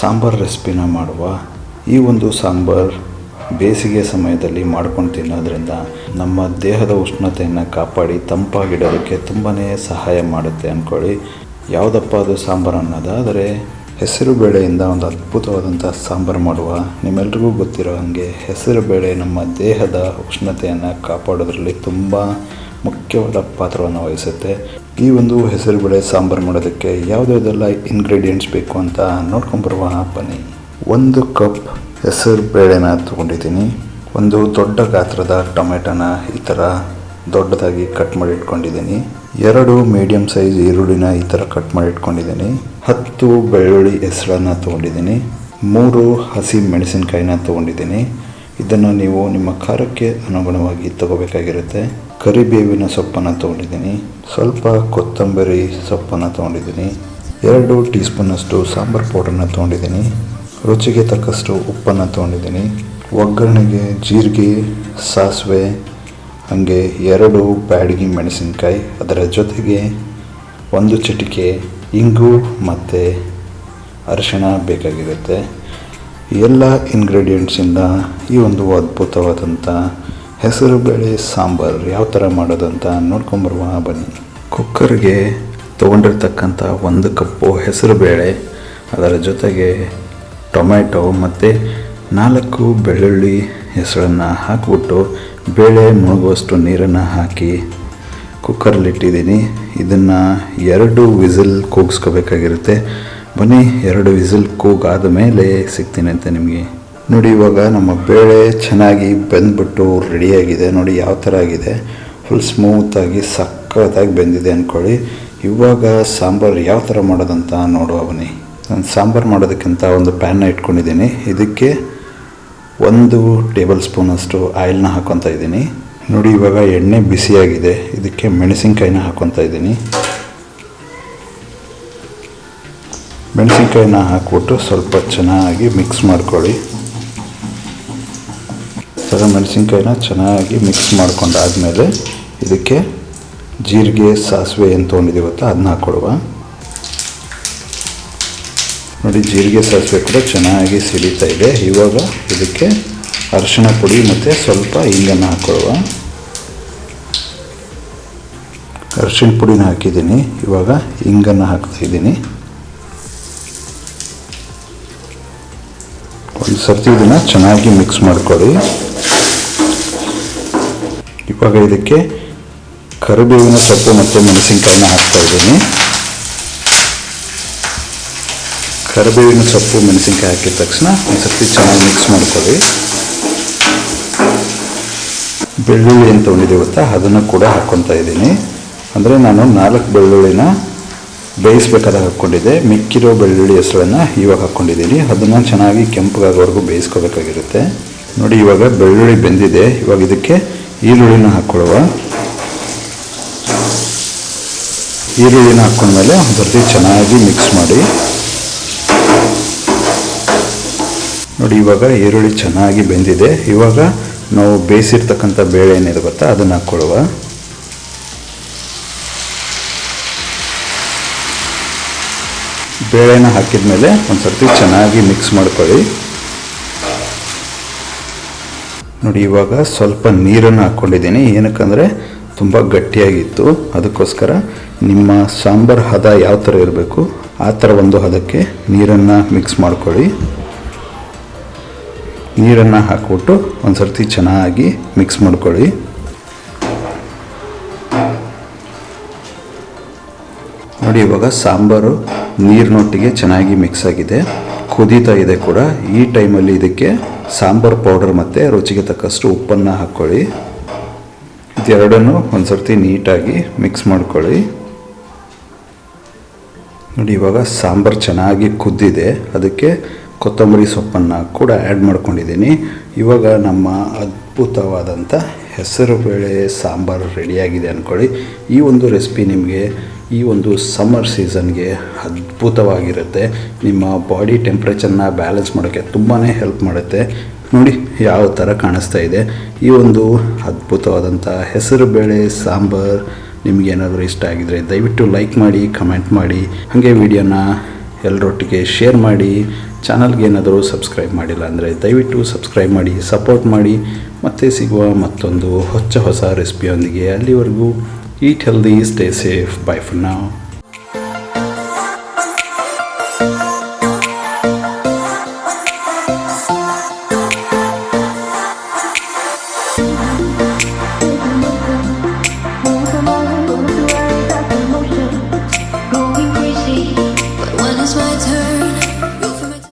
ಸಾಂಬಾರ್ ರೆಸಿಪಿನ ಮಾಡುವ ಈ ಒಂದು ಸಾಂಬಾರ್ ಬೇಸಿಗೆ ಸಮಯದಲ್ಲಿ ಮಾಡ್ಕೊಂಡು ತಿನ್ನೋದ್ರಿಂದ ನಮ್ಮ ದೇಹದ ಉಷ್ಣತೆಯನ್ನು ಕಾಪಾಡಿ, ತಂಪಾಗಿಡೋದಕ್ಕೆ ತುಂಬಾ ಸಹಾಯ ಮಾಡುತ್ತೆ ಅಂದ್ಕೊಳ್ಳಿ. ಯಾವುದಪ್ಪ ಅದು ಸಾಂಬಾರು ಅನ್ನೋದಾದರೆ ಹೆಸರು ಬೇಳೆಯಿಂದ ಒಂದು ಅದ್ಭುತವಾದಂಥ ಸಾಂಬಾರು ಮಾಡುವ. ನಿಮ್ಮೆಲ್ರಿಗೂ ಗೊತ್ತಿರೋ ಹಾಗೆ ಹೆಸರು ಬೇಳೆ ನಮ್ಮ ದೇಹದ ಉಷ್ಣತೆಯನ್ನು ಕಾಪಾಡೋದ್ರಲ್ಲಿ ತುಂಬ ಮುಖ್ಯವಾದ ಪಾತ್ರವನ್ನು ವಹಿಸುತ್ತೆ. ಈ ಒಂದು ಹೆಸರು ಬೇಳೆ ಸಾಂಬಾರು ಮಾಡೋದಕ್ಕೆ ಯಾವುದ್ಯಾವುದೆಲ್ಲ ಇಂಗ್ರೀಡಿಯೆಂಟ್ಸ್ ಬೇಕು ಅಂತ ನೋಡ್ಕೊಂಬರುವ ಬನ್ನಿ. ಒಂದು ಕಪ್ ಹೆಸರು ಬೇಳೆನ ತೊಗೊಂಡಿದ್ದೀನಿ. ಒಂದು ದೊಡ್ಡ ಗಾತ್ರದ ಟೊಮೆಟೊನ ಈ ಥರ ದೊಡ್ಡದಾಗಿ ಕಟ್ ಮಾಡಿ ಇಟ್ಕೊಂಡಿದ್ದೀನಿ ಎರಡು ಮೀಡಿಯಮ್ ಸೈಜ್ ಈರುಳ್ಳಿನ ಈ ಥರ ಕಟ್ ಮಾಡಿ ಇಟ್ಕೊಂಡಿದ್ದೀನಿ ಹತ್ತು ಬೆಳ್ಳುಳ್ಳಿ ಹೆಸರನ್ನು ತೊಗೊಂಡಿದ್ದೀನಿ. ಮೂರು ಹಸಿ ಮೆಣಸಿನಕಾಯಿನ ತೊಗೊಂಡಿದ್ದೀನಿ. ಇದನ್ನು ನೀವು ನಿಮ್ಮ ಖಾರಕ್ಕೆ ಅನುಗುಣವಾಗಿ ತಗೋಬೇಕಾಗಿರುತ್ತೆ. ಕರಿಬೇವಿನ ಸೊಪ್ಪನ್ನು ತೊಗೊಂಡಿದ್ದೀನಿ. ಸ್ವಲ್ಪ ಕೊತ್ತಂಬರಿ ಸೊಪ್ಪನ್ನು ತೊಗೊಂಡಿದ್ದೀನಿ. ಎರಡು ಟೀ ಸ್ಪೂನಷ್ಟು ಸಾಂಬಾರು ಪೌಡರ್ನ ತೊಗೊಂಡಿದ್ದೀನಿ. ರುಚಿಗೆ ತಕ್ಕಷ್ಟು ಉಪ್ಪನ್ನು ತೊಗೊಂಡಿದ್ದೀನಿ. ಒಗ್ಗರಣೆಗೆ ಜೀರಿಗೆ, ಸಾಸಿವೆ, ಹಾಗೆ ಎರಡು ಬ್ಯಾಡಗಿ ಮೆಣಸಿನ್ಕಾಯಿ, ಅದರ ಜೊತೆಗೆ ಒಂದು ಚಿಟಿಕೆ ಇಂಗು ಮತ್ತು ಅರಿಶಿಣ ಬೇಕಾಗಿರುತ್ತೆ. ಎಲ್ಲ ಇಂಗ್ರೀಡಿಯೆಂಟ್ಸಿಂದ ಈ ಒಂದು ಅದ್ಭುತವಾದಂಥ ಹೆಸರು ಬೇಳೆ, ಸಾಂಬಾರು ಯಾವ ಥರ ಮಾಡೋದಂತ ನೋಡ್ಕೊಂಬರುವ ಬನ್ನಿ. ಕುಕ್ಕರ್ಗೆ ತೊಗೊಂಡಿರ್ತಕ್ಕಂಥ ಒಂದು ಕಪ್ಪು ಹೆಸರು ಬೇಳೆ, ಅದರ ಜೊತೆಗೆ ಟೊಮೆಟೊ ಮತ್ತು ನಾಲ್ಕು ಬೆಳ್ಳುಳ್ಳಿ ಹೆಸರನ್ನು ಹಾಕಿಬಿಟ್ಟು ಬೇಳೆ ಮುಳುಗುವಷ್ಟು ನೀರನ್ನು ಹಾಕಿ ಕುಕ್ಕರಲ್ಲಿಟ್ಟಿದ್ದೀನಿ ಇದನ್ನು ಎರಡು ವಿಸಿಲ್ ಕೂಗಿಸ್ಕೋಬೇಕಾಗಿರುತ್ತೆ. ಬನ್ನಿ, ಎರಡು ವಿಸಿಲ್ ಕೂಗಾದ ಮೇಲೆ ಸಿಗ್ತೀನಿ ಅಂತ ನಿಮಗೆ ನೋಡಿ ಇವಾಗ ನಮ್ಮ ಬೇಳೆ ಚೆನ್ನಾಗಿ ಬೆಂದ್ಬಿಟ್ಟು ರೆಡಿಯಾಗಿದೆ. ನೋಡಿ ಯಾವ ಥರ ಆಗಿದೆ. ಫುಲ್ ಸ್ಮೂತಾಗಿ ಸಕ್ಕತ್ತಾಗಿ ಬೆಂದಿದೆ ಅಂದ್ಕೊಳ್ಳಿ ಇವಾಗ ಸಾಂಬಾರು ಯಾವ ಥರ ಮಾಡೋದಂತ ನೋಡುವ ಬನ್ನಿ ನಾನು ಸಾಂಬಾರು ಮಾಡೋದಕ್ಕಿಂತ ಒಂದು ಪ್ಯಾನ್ನ ಇಟ್ಕೊಂಡಿದ್ದೀನಿ. ಇದಕ್ಕೆ ಒಂದು ಟೇಬಲ್ ಸ್ಪೂನಷ್ಟು ಆಯಿಲ್ನ ಹಾಕ್ಕೊತಾ ಇದ್ದೀನಿ. ನೋಡಿ ಇವಾಗ ಎಣ್ಣೆ ಬಿಸಿಯಾಗಿದೆ. ಇದಕ್ಕೆ ಮೆಣಸಿನ್ಕಾಯಿನ ಹಾಕ್ಕೊತಾ ಇದ್ದೀನಿ. ಮೆಣಸಿನ್ಕಾಯಿನ ಹಾಕ್ಬಿಟ್ಟು ಸ್ವಲ್ಪ ಚೆನ್ನಾಗಿ ಮಿಕ್ಸ್ ಮಾಡ್ಕೊಳ್ಳಿ. ಥರ ಮೆಣಸಿನ್ಕಾಯಿನ ಚೆನ್ನಾಗಿ ಮಿಕ್ಸ್ ಮಾಡ್ಕೊಂಡಾದಮೇಲೆ ಇದಕ್ಕೆ ಜೀರಿಗೆ, ಸಾಸಿವೆ ಏನು ತೊಗೊಂಡಿದ್ದೀವತ್ತ ಅದನ್ನ ಹಾಕ್ಕೊಡುವ ನೋಡಿ, ಜೀರಿಗೆ, ಸಾಸಿವೆ ಕೂಡ ಚೆನ್ನಾಗಿ ಸಿಡಿತಾ ಇದೆ. ಇವಾಗ ಇದಕ್ಕೆ ಅರಿಶಿಣ ಪುಡಿ ಮತ್ತು ಸ್ವಲ್ಪ ಹಿಂಗನ್ನು ಹಾಕೊಳ್ಳುವ ಅರಿಶಿಣ ಪುಡಿನ ಹಾಕಿದ್ದೀನಿ. ಇವಾಗ ಹಿಂಗನ್ನು ಹಾಕ್ತಾ ಇದ್ದೀನಿ. ಒಂದು ಸರ್ತಿ ಇದನ್ನು ಚೆನ್ನಾಗಿ ಮಿಕ್ಸ್ ಮಾಡ್ಕೊಳ್ಳಿ. ಇವಾಗ ಇದಕ್ಕೆ ಕರಿಬೇವಿನ ಸೊಪ್ಪು ಮತ್ತು ಮೆಣಸಿನ್ಕಾಯಿನ ಹಾಕ್ತಾ ಇದ್ದೀನಿ. ಕರಿಬೇವಿನ ಸೊಪ್ಪು, ಮೆಣಸಿನ್ಕಾಯಿ ಹಾಕಿದ ತಕ್ಷಣ ಒಂದು ಚೆನ್ನಾಗಿ ಮಿಕ್ಸ್ ಮಾಡ್ಕೊಳ್ಳಿ. ಬೆಳ್ಳುಳ್ಳಿ ಅಂತ ತೊಗೊಂಡಿದ್ದೀವಿ ಗೊತ್ತಾ? ಅದನ್ನು ಕೂಡ ಹಾಕ್ಕೊತಾ ಇದ್ದೀನಿ. ಅಂದರೆ ನಾನು ನಾಲ್ಕು ಬೆಳ್ಳುಳ್ಳಿನ ಬೇಯಿಸ್ಬೇಕಾದಾಗ ಹಾಕ್ಕೊಂಡಿದ್ದೆ ಮಿಕ್ಕಿರೋ ಬೆಳ್ಳುಳ್ಳಿ ಹೆಸರನ್ನು ಇವಾಗ ಹಾಕ್ಕೊಂಡಿದ್ದೀನಿ ಅದನ್ನು ಚೆನ್ನಾಗಿ ಕೆಂಪಗಾಗೋವರೆಗೂ ಬೇಯಿಸ್ಕೋಬೇಕಾಗಿರುತ್ತೆ. ನೋಡಿ ಇವಾಗ ಬೆಳ್ಳುಳ್ಳಿ ಬೆಂದಿದೆ. ಇವಾಗ ಇದಕ್ಕೆ ಈರುಳ್ಳಿನ ಹಾಕ್ಕೊಳ್ಳುವ. ಈರುಳ್ಳಿನ ಹಾಕ್ಕೊಂಡ್ಮೇಲೆ ಸರ್ತಿ ಚೆನ್ನಾಗಿ ಮಿಕ್ಸ್ ಮಾಡಿ. ನೋಡಿ, ಇವಾಗ ಈರುಳ್ಳಿ ಚೆನ್ನಾಗಿ ಬೆಂದಿದೆ. ಇವಾಗ ನಾವು ಬೇಯಿಸಿರ್ತಕ್ಕಂಥ ಬೇಳೆ ಏನಿದೆ ಗೊತ್ತಾ? ಅದನ್ನು ಹಾಕ್ಕೊಳ್ಳುವ. ಬೇಳೆನ ಹಾಕಿದ ಮೇಲೆ ಒಂದು ಸರ್ತಿ ಚೆನ್ನಾಗಿ ಮಿಕ್ಸ್ ಮಾಡ್ಕೊಳ್ಳಿ. ನೋಡಿ, ಇವಾಗ ಸ್ವಲ್ಪ ನೀರನ್ನು ಹಾಕ್ಕೊಂಡಿದ್ದೀನಿ ಏನಕ್ಕಂದರೆ ತುಂಬ ಗಟ್ಟಿಯಾಗಿತ್ತು. ಅದಕ್ಕೋಸ್ಕರ ನಿಮ್ಮ ಸಾಂಬಾರು ಹದ ಯಾವ ಥರ ಇರಬೇಕು, ಆ ಥರ ಒಂದು ಹದಕ್ಕೆ ನೀರನ್ನು ಮಿಕ್ಸ್ ಮಾಡ್ಕೊಳ್ಳಿ. ನೀರನ್ನು ಹಾಕ್ಬಿಟ್ಟು ಒಂದು ಸರ್ತಿ ಚೆನ್ನಾಗಿ ಮಿಕ್ಸ್ ಮಾಡ್ಕೊಳ್ಳಿ. ನೋಡಿ, ಇವಾಗ ಸಾಂಬಾರು ನೀರಿನೊಟ್ಟಿಗೆ ಚೆನ್ನಾಗಿ ಮಿಕ್ಸ್ ಆಗಿದೆ. ಕುದೀತಾ ಇದೆ ಕೂಡ. ಈ ಟೈಮಲ್ಲಿ ಇದಕ್ಕೆ ಸಾಂಬಾರು ಪೌಡರ್ ಮತ್ತು ರುಚಿಗೆ ತಕ್ಕಷ್ಟು ಉಪ್ಪನ್ನು ಹಾಕ್ಕೊಳ್ಳಿ ಇದೆರಡನ್ನು ಒಂದು ಸರ್ತಿ ನೀಟಾಗಿ ಮಿಕ್ಸ್ ಮಾಡ್ಕೊಳ್ಳಿ. ನೋಡಿ, ಇವಾಗ ಸಾಂಬಾರು ಚೆನ್ನಾಗಿ ಕುದ್ದಿದೆ. ಅದಕ್ಕೆ ಕೊತ್ತಂಬರಿ ಸೊಪ್ಪನ್ನು ಕೂಡ ಆ್ಯಡ್ ಮಾಡ್ಕೊಂಡಿದ್ದೀನಿ. ಇವಾಗ ನಮ್ಮ ಅದ್ಭುತವಾದಂಥ ಹೆಸರುಬೇಳೆ ಸಾಂಬಾರು ರೆಡಿಯಾಗಿದೆ ಅಂದ್ಕೊಳ್ಳಿ ಈ ಒಂದು ರೆಸಿಪಿ ನಿಮಗೆ ಈ ಒಂದು ಸಮ್ಮರ್ ಸೀಸನ್ಗೆ ಅದ್ಭುತವಾಗಿರುತ್ತೆ. ನಿಮ್ಮ ಬಾಡಿ ಟೆಂಪ್ರೇಚರ್ನ ಬ್ಯಾಲೆನ್ಸ್ ಮಾಡೋಕ್ಕೆ ತುಂಬಾ ಹೆಲ್ಪ್ ಮಾಡುತ್ತೆ. ನೋಡಿ ಯಾವ ಥರ ಕಾಣಿಸ್ತಾ ಇದೆ. ಈ ಒಂದು ಅದ್ಭುತವಾದಂಥ ಹೆಸರು ಬೇಳೆ, ಸಾಂಬಾರು ನಿಮಗೇನಾದರೂ ಇಷ್ಟ ಆಗಿದರೆ ದಯವಿಟ್ಟು ಲೈಕ್ ಮಾಡಿ ಕಮೆಂಟ್ ಮಾಡಿ. ಹಾಗೆ ವಿಡಿಯೋನ ಎಲ್ಲರೊಟ್ಟಿಗೆ ಶೇರ್ ಮಾಡಿ. ಚಾನಲ್ಗೆ ಏನಾದರೂ ಸಬ್ಸ್ಕ್ರೈಬ್ ಮಾಡಿಲ್ಲ ಅಂದರೆ ದಯವಿಟ್ಟು ಸಬ್ಸ್ಕ್ರೈಬ್ ಮಾಡಿ ಸಪೋರ್ಟ್ ಮಾಡಿ. ಮತ್ತೆ ಸಿಗುವ ಮತ್ತೊಂದು ಹೊಚ್ಚ ಹೊಸ ರೆಸಿಪಿಯೊಂದಿಗೆ ಅಲ್ಲಿವರೆಗೂ eat healthy stay safe. Bye for now.